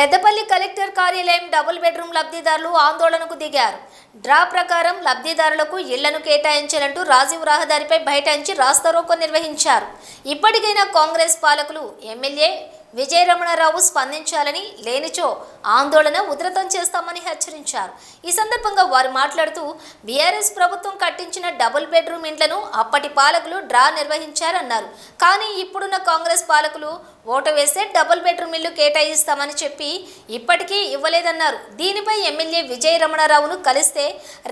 Peddapalli collector కార్యాలయం double bedroom లబ్ధిదారులు ఆందోళనకు దిగారు. డ్రా ప్రకారం లబ్ధిదారులకు ఇళ్ళను కేటాయించాలంటూ రాజీవ్ రహదారిపై బైఠాయించి రాస్తారోకో నిర్వహించారు. ఇప్పటికైనా కాంగ్రెస్ పాలకులు ఎమ్మెల్యే విజయరమణారావు స్పందించాలని లేనిచో ఆందోళన ఉధృతం చేస్తామని హెచ్చరించారు. ఈ సందర్భంగా వారు మాట్లాడుతూ బీఆర్ఎస్ ప్రభుత్వం కట్టించిన డబుల్ బెడ్రూమ్ ఇండ్లను అప్పటి పాలకులు డ్రా నిర్వహించారన్నారు. కానీ ఇప్పుడున్న కాంగ్రెస్ పాలకులు ఓటు వేస్తే డబుల్ బెడ్రూమ్ ఇల్లు కేటాయిస్తామని చెప్పి ఇప్పటికీ ఇవ్వలేదన్నారు. దీనిపై ఎమ్మెల్యే విజయ రమణారావును కలిస్తే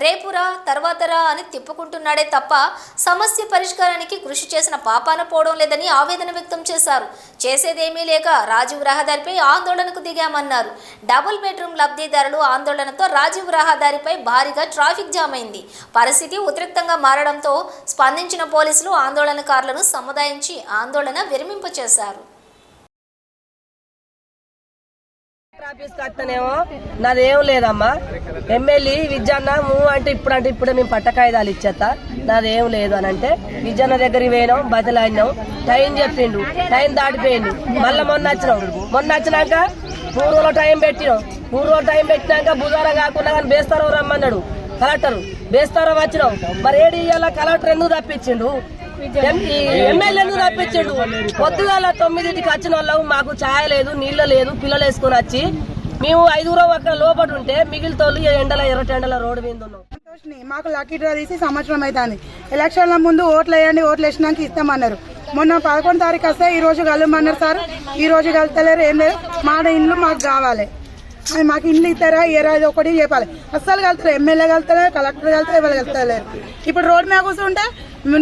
రేపురా తర్వాతరా అని తిప్పుకుంటున్నాడే తప్ప సమస్య పరిష్కారానికి కృషి చేసిన పాపాన పోవడం లేదని ఆవేదన వ్యక్తం చేశారు. చేసేదేమీ లేక రాజీవ్ రహదారిపై ఆందోళనకు దిగామన్నారు. డబుల్ బెడ్రూమ్ లబ్ధిదారులు ఆందోళనతో రాజీవ్ రహదారిపై భారీగా ట్రాఫిక్ జామ్ అయింది. పరిస్థితి ఉద్రిక్తంగా మారడంతో స్పందించిన పోలీసులు ఆందోళనకారులను సముదాయించి ఆందోళన విరమింపచేశారు. నాదేం లేదమ్మా. ఎమ్మెల్యే విద్యన్న మూవ్ అంటే ఇప్పుడు అంటే ఇప్పుడే మేము పట్టకాయిదాలు ఇచ్చేస్తా నాదేం లేదు అని అంటే విద్యన్న దగ్గరికి పోయినాం బతిలాడినాం. టైం చెప్పిండు టైం దాటిపోయిండు. మళ్ళీ మొన్న వచ్చినాం. మొన్న వచ్చినాక మూడు రోజులు టైం పెట్టినాం. మూడు రోజులు టైం పెట్టినాక బుధవారం కాకుండా కానీ బేస్తారం రమ్మన్నాడు. కలెక్టర్. బేస్తారం వచ్చినాం. మరి ఏడు కలెక్టర్ ఎందుకు తప్పించిండు? ఎమ్మెల్యేను ఈ పొద్దుగాల తొమ్మిదింటికి వచ్చిన వాళ్ళం మాకు ఛాయ లేదు నీళ్ళ లేదు పిల్లలు వేసుకొని వచ్చి మేము ఐదుగురం అక్కడ లోపల ఉంటే మిగిలితోళ్ళు ఎండల ఇరవై ఎండల రోడ్డు మీద ఉన్నాం. మాకు లక్కీ డ్రా తీసి సంవత్సరం అవుతుంది ఎలక్షన్ల ముందు ఓట్లు వేయండి ఓట్లు వేసినాక ఇస్తామన్నారు. మొన్న పదకొండు తారీఖు వస్తే ఈ రోజు కలమన్నారు సార్. ఈ రోజు కలుతలేరు ఏం లేదు. మా ఇండ్లు మాకు కావాలి. అది మాకు ఇండ్లు ఇస్తారా ఏరా ఇది ఒకటి చెప్పాలి. అస్సలు కలుతలేదు ఎమ్మెల్యే కలుతలేరు కలెక్టర్ కలుతలేదు ఎవరు కలుతలేరు. ఇప్పుడు రోడ్డు మీద కూర్చుంటే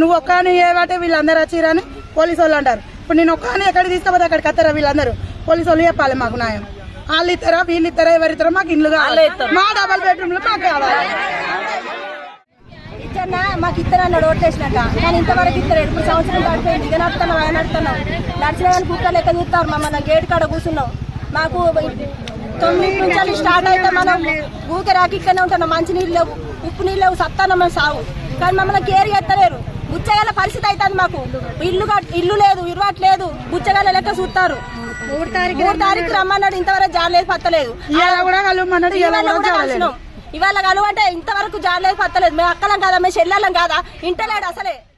నువ్వు ఒక్కని ఏవాటే వీళ్ళందరూ వచ్చిరని పోలీసు వాళ్ళు అంటారు. ఇప్పుడు నేను ఒక్కని ఎక్కడ తీసుకపోతే అక్కడికి వస్తారా వీళ్ళందరూ? పోలీసు వాళ్ళు చెప్పాలి మాకు న్యాయం. వాళ్ళు ఇస్తారా వీళ్ళు ఇస్తారా ఎవరు ఇస్తారా మాకు ఇండ్లు కావాలి. మా డబల్ బెడ్రూమ్లు మాకు కావాలి. ఇచ్చన్నా మాకు ఇద్దరు అన్నాడు ఓట్లేసినాక కానీ ఇంతవరకు ఇద్దరు ఇప్పుడు సంవత్సరం గడిపోయింది ఇక నడుతున్నాం ఆయన నడుతున్నాం నడిచిన కానీ కుక్క లెక్క చూస్తారు. మమ్మల్ని గేట్ కాడ కూర్చున్నాం మాకు తొమ్మిది నుంచి స్టార్ట్ అయితే మనం ఊకే రాకి ఇక్కడనే ఉంటున్నాం. మంచి నీళ్ళు లేవు. ఉప్పు నీళ్ళు లేవు సత్తానం మేము సాగు. కానీ మమ్మల్ని కేర్ చేస్తలేరు. బుచ్చగల పరిస్థితి అవుతుంది మాకు. ఇల్లు ఇల్లు లేదు ఇరవట్లేదు బుచ్చగల లెక్క చూస్తారు. మూడు తారీఖు రమ్మన్నాడు. ఇంతవరకు జాలేదు పత్తలేదు. ఇవాళ కూడా కలవమన్నాడు ఇవాళ ఇవాళ కూడా కూడా కలవలేదు. కలిసినాం. ఇవాళ కలువ అంటే ఇంతవరకు జాలేదు పత్తలేదు. మేము అక్కలం కాదా మేము చెల్లెళ్ళం కాదా? ఇంటలేడు అసలే.